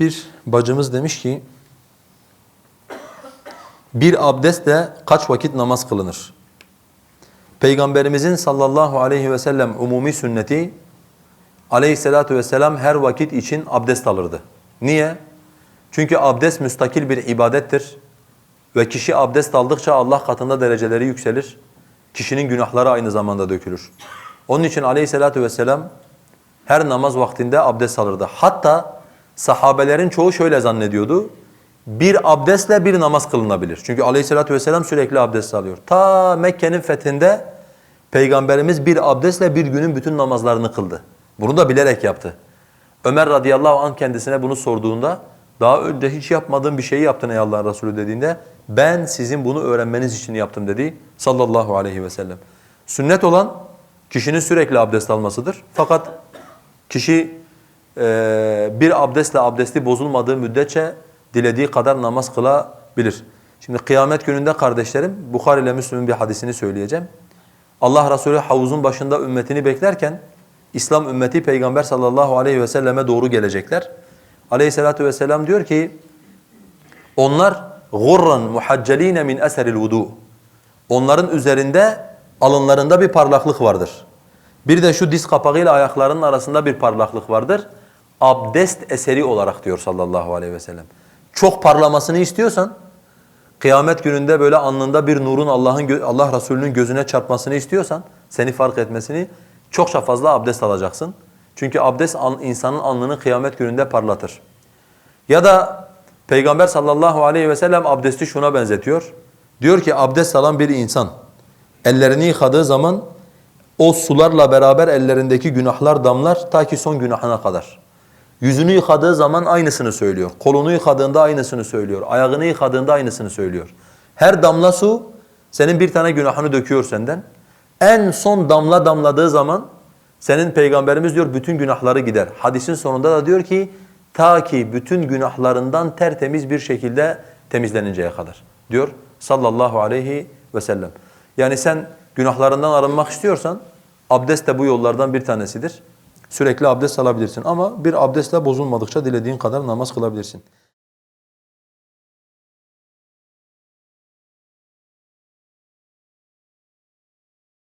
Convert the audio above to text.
Bir bacımız demiş ki, bir abdestle kaç vakit namaz kılınır? Peygamberimizin sallallahu aleyhi ve sellem umumi sünneti, aleyhissalatu vesselam her vakit için abdest alırdı. Niye? Çünkü abdest müstakil bir ibadettir. Ve kişi abdest aldıkça Allah katında dereceleri yükselir. Kişinin günahları aynı zamanda dökülür. Onun için aleyhissalatu vesselam her namaz vaktinde abdest alırdı. Hatta sahabelerin çoğu şöyle zannediyordu. Bir abdestle bir namaz kılınabilir. Çünkü aleyhissalatu vesselam sürekli abdest alıyor. Ta Mekke'nin fethinde Peygamberimiz bir abdestle bir günün bütün namazlarını kıldı. Bunu da bilerek yaptı. Ömer radıyallahu anh kendisine bunu sorduğunda daha önce hiç yapmadığım bir şeyi yaptın ey Allah'ın Resulü dediğinde ben sizin bunu öğrenmeniz için yaptım dedi sallallahu aleyhi ve sellem. Sünnet olan kişinin sürekli abdest almasıdır. Fakat kişi bir abdestle abdesti bozulmadığı müddetçe dilediği kadar namaz kılabilir. Şimdi kıyamet gününde kardeşlerim Bukhari ile Müslüm'ün bir hadisini söyleyeceğim. Allah Resulü havuzun başında ümmetini beklerken İslam ümmeti Peygamber sallallahu aleyhi ve selleme doğru gelecekler. Aleyhissalatu vesselam diyor ki onlar gurran muhacceline min eseril vudu. Onların üzerinde alınlarında bir parlaklık vardır. Bir de şu diz kapağıyla ayaklarının arasında bir parlaklık vardır. Abdest eseri olarak diyor sallallahu aleyhi ve sellem. Çok parlamasını istiyorsan kıyamet gününde böyle alnında bir nurun Allah'ın Allah Resulü'nün gözüne çarpmasını istiyorsan, seni fark etmesini çokça fazla abdest alacaksın. Çünkü abdest insanın alnını kıyamet gününde parlatır. Ya da Peygamber sallallahu aleyhi ve sellem abdesti şuna benzetiyor. Diyor ki abdest alan bir insan ellerini yıkadığı zaman o sularla beraber ellerindeki günahlar damlar ta ki son günahına kadar. Yüzünü yıkadığı zaman aynısını söylüyor. Kolunu yıkadığında aynısını söylüyor. Ayağını yıkadığında aynısını söylüyor. Her damla su senin bir tane günahını döküyor senden. En son damla damladığı zaman senin peygamberimiz diyor bütün günahları gider. Hadisin sonunda da diyor ki ta ki bütün günahlarından tertemiz bir şekilde temizleninceye kadar diyor sallallahu aleyhi ve sellem. Yani sen günahlarından arınmak istiyorsan abdest de bu yollardan bir tanesidir. Sürekli abdest alabilirsin ama bir abdestle bozulmadıkça dilediğin kadar namaz kılabilirsin.